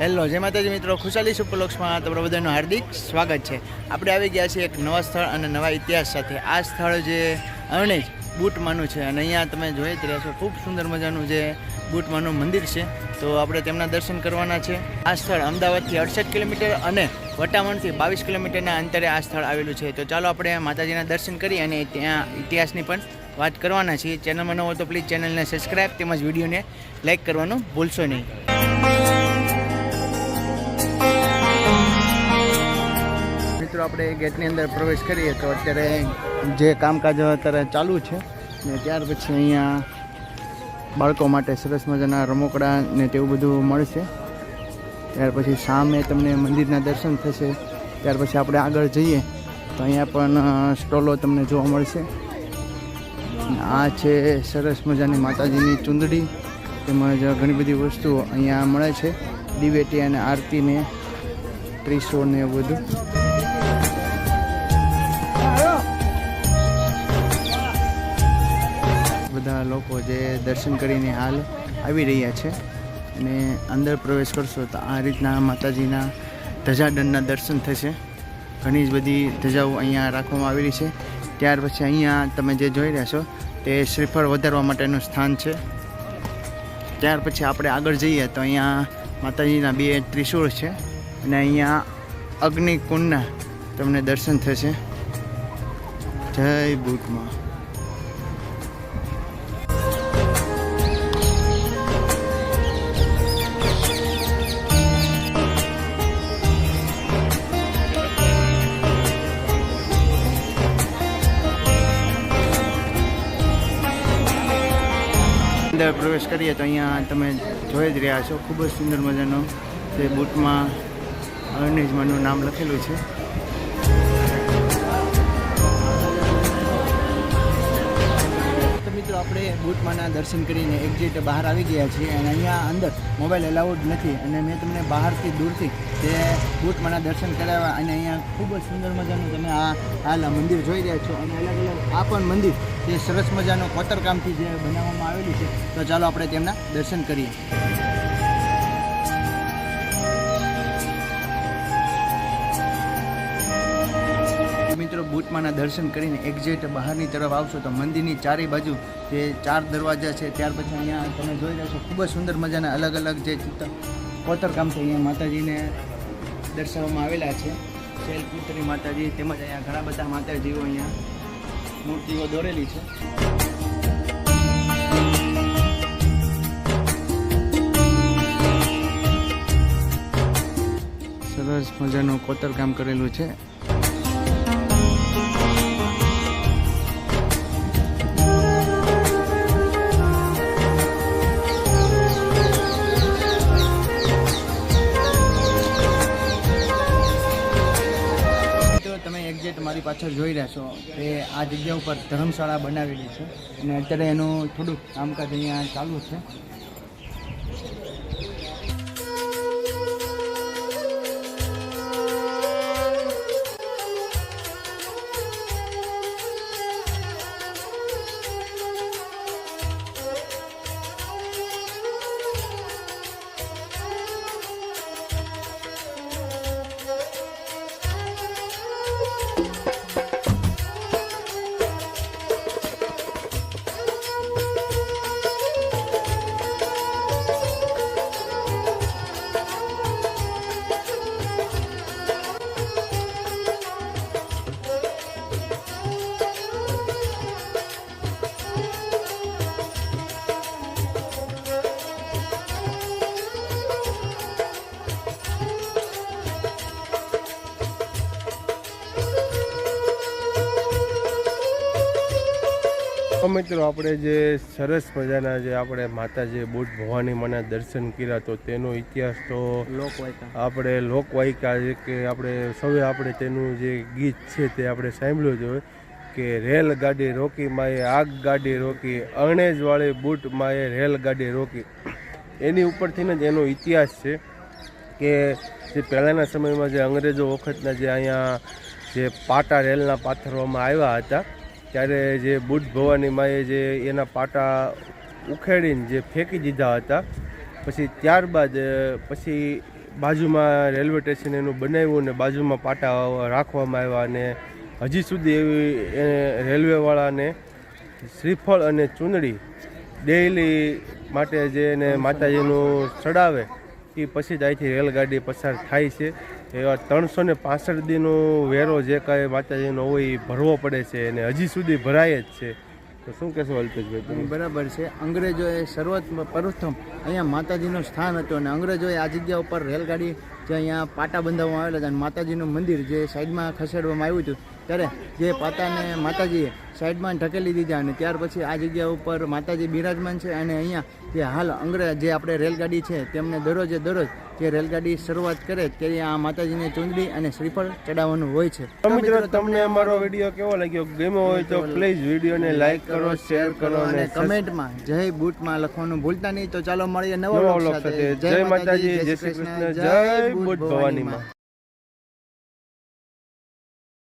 Hello જય માતાજી મિત્રો. ખુશાલી સુપરલોક્સમાં તમારા બધાનું હાર્દિક સ્વાગત છે. આપણે આવી ગયા છીએ એક નવા સ્થળ અને નવા ઇતિહાસ સાથે. આ સ્થળ જે અણેજ બૂટમાનું છે અને અહીંયા તમે જોઈ જ રહ્યા છો, ખૂબ સુંદર મજાનું જે બૂટમાનું મંદિર છે. તો આપણે તેમના દર્શન કરવાના છે. આ સ્થળ અમદાવાદથી અડસઠ કિલોમીટર અને વટામણથી બાવીસ કિલોમીટરના અંતરે આ સ્થળ આવેલું છે. તો ચાલો આપણે માતાજીના દર્શન કરી અને ત્યાં ઇતિહાસની પણ વાત કરવાના છીએ. ચેનલમાં ન હોય તો પ્લીઝ ચેનલને સબસ્ક્રાઈબ તેમજ વિડીયોને લાઇક કરવાનું ભૂલશો નહીં. મિત્રો, આપણે ગેટની અંદર પ્રવેશ કરીએ તો અત્યારે જે કામકાજ અત્યારે ચાલુ છે ને ત્યાર પછી અહીંયા બાળકો માટે સરસ મજાના રમકડા ને તેવું બધું મળશે. ત્યાર પછી સામે તમને મંદિરના દર્શન થશે. ત્યાર પછી આપણે આગળ જઈએ તો અહીંયા પણ સ્ટોલો તમને જોવા મળશે. આ છે સરસ મજાની માતાજીની ચુંદડી. તેમજ ઘણી બધી વસ્તુઓ અહીંયા મળે છે. દિવેટી અને આરતીને ત્રીસો ને બધું લોકો જે દર્શન કરીને હાલ આવી રહ્યા છે અને અંદર પ્રવેશ કરશો તો આ રીતના માતાજીના ધજાદંડના દર્શન થશે. ઘણી જ બધી ધજાઓ અહીંયા રાખવામાં આવેલી છે. ત્યાર પછી અહીંયા તમે જે જોઈ રહ્યા છો તે શ્રીફળ વધારવા માટેનું સ્થાન છે. ત્યાર પછી આપણે આગળ જઈએ તો અહીંયા માતાજીના બે ત્રિશૂળ છે અને અહીંયા અગ્નિકુંડના તમને દર્શન થશે. જય બુટમાં અંદર પ્રવેશ કરીએ તો અહીંયા તમે જોઈ જ રહ્યા છો. ખૂબ જ સુંદર મજાનો તે બૂટમાં અર્નેજમાનું નામ લખેલું છે. આપણે બુટમાના દર્શન કરીને એક્ઝિટ બહાર આવી ગયા છીએ અને અહીંયા અંદર મોબાઈલ એલાઉડ નથી અને મેં તમને બહારથી દૂરથી તે બુટમાના દર્શન કરાવ્યા અને અહીંયા ખૂબ જ સુંદર મજાનું તમે આ હાલ મંદિર જોઈ રહ્યા છો અને અલગ અલગ આ પણ મંદિર તે સરસ મજાનું કોતરકામથી જે બનાવવામાં આવેલું છે તો ચાલો આપણે તેમના દર્શન કરીએ. બૂટમાંના દર્શન કરીને એક્ઝેક્ટ બહારની તરફ આવશો તો મંદિરની ચારે બાજુ જે ચાર દરવાજા છે, ત્યાર પછી અહીંયા તમે જોઈ રહ્યા છો, ખૂબ જ સુંદર મજાના અલગ અલગ જે ચિત્ર કોતરકામ છે અહીંયા માતાજીને દર્શાવવામાં આવેલા છે. શૈલપુત્રી માતાજી તેમજ અહીંયા ઘણા બધા માતાજીઓ અહીંયા મૂર્તિઓ દોરેલી છે. સરસ મજાનું કોતરકામ કરેલું છે. પાછળ જોઈ રહ્યા છો કે આ જગ્યા ઉપર ધર્મશાળા બનાવેલી છે અને અત્યારે એનું થોડુંક કામકાજ અહીંયા ચાલુ છે. મિત્રો આપણે જે સરસ મજાના જે આપણે માતાજી બુટ ભવાની માના દર્શન કર્યા તો તેનો ઇતિહાસ તો આપણે લોકવાયિકા છે કે આપણે સૌએ આપણે તેનું જે ગીત છે તે આપણે સાંભળ્યું જ હોય કે રેલગાડી રોકી માએ આગ ગાડી રોકી અણેજવાળી બુટ માએ રેલગાડી રોકી. એની ઉપરથી જ એનો ઇતિહાસ છે કે જે પહેલાંના સમયમાં જે અંગ્રેજો વખતના જે અહીંયા જે પાટા રેલના પાથરવામાં આવ્યા હતા ત્યારે જે બુદ્ધ ભવાની માએ જે એના પાટા ઉખેડીને જે ફેંકી દીધા હતા, પછી ત્યારબાદ પછી બાજુમાં રેલવે સ્ટેશન એનું બનાવ્યું ને બાજુમાં પાટા રાખવામાં આવ્યા અને હજી સુધી એવી રેલવેવાળાને શ્રીફળ અને ચૂંદડી ડેઈલી માટે જે એને માતાજીનું ચડાવે એ પછી જ અહીંથી રેલગાડી પસાર થાય છે. એવા ત્રણસો ને પાસઠ દીનો વેરો જે કાંઈ માતાજીનો હોય એ ભરવો પડે છે અને હજી સુધી ભરાય જ છે. તો શું કહેશો અલ્પેશભાઈ બરાબર છે. અંગ્રેજોએ શરૂઆત પ્રથમ અહીંયા માતાજીનું સ્થાન હતું અને અંગ્રેજોએ આ જગ્યા ઉપર રેલગાડી જે અહીંયા પાટા બંધાવવામાં આવેલા હતા અને માતાજીનું મંદિર જે સાઈડમાં ખસેડવામાં આવ્યું હતું ત્યારે જે પાતાને માતાજીએ સાઈડમાં ઢકેલી દીધા અને ત્યાર પછી આ જગ્યા ઉપર માતાજી બિરાજમાન છે અને અહીંયા જે હાલ અંગ્રેજ જે આપણે રેલગાડી છે તેમને દરરોજે દરરોજ જે રેલગાડી શરૂઆત કરે ત્યારે આ માતાજીને ચૂંદડી અને શ્રીફળ ચડાવવાનું હોય છે. મિત્રો તમને અમારો વીડિયો કેવો લાગ્યો? ગમ્યો હોય તો પ્લીઝ વિડીયોને લાઈક કરો શેર કરો અને કમેન્ટમાં જય બુટમાં લખવાનું ભૂલતા નહીં. તો ચાલો મળીએ નવો vlog સાથે. જય માતાજી જય શ્રી કૃષ્ણ. જય બૂટ ભવાનીમાં.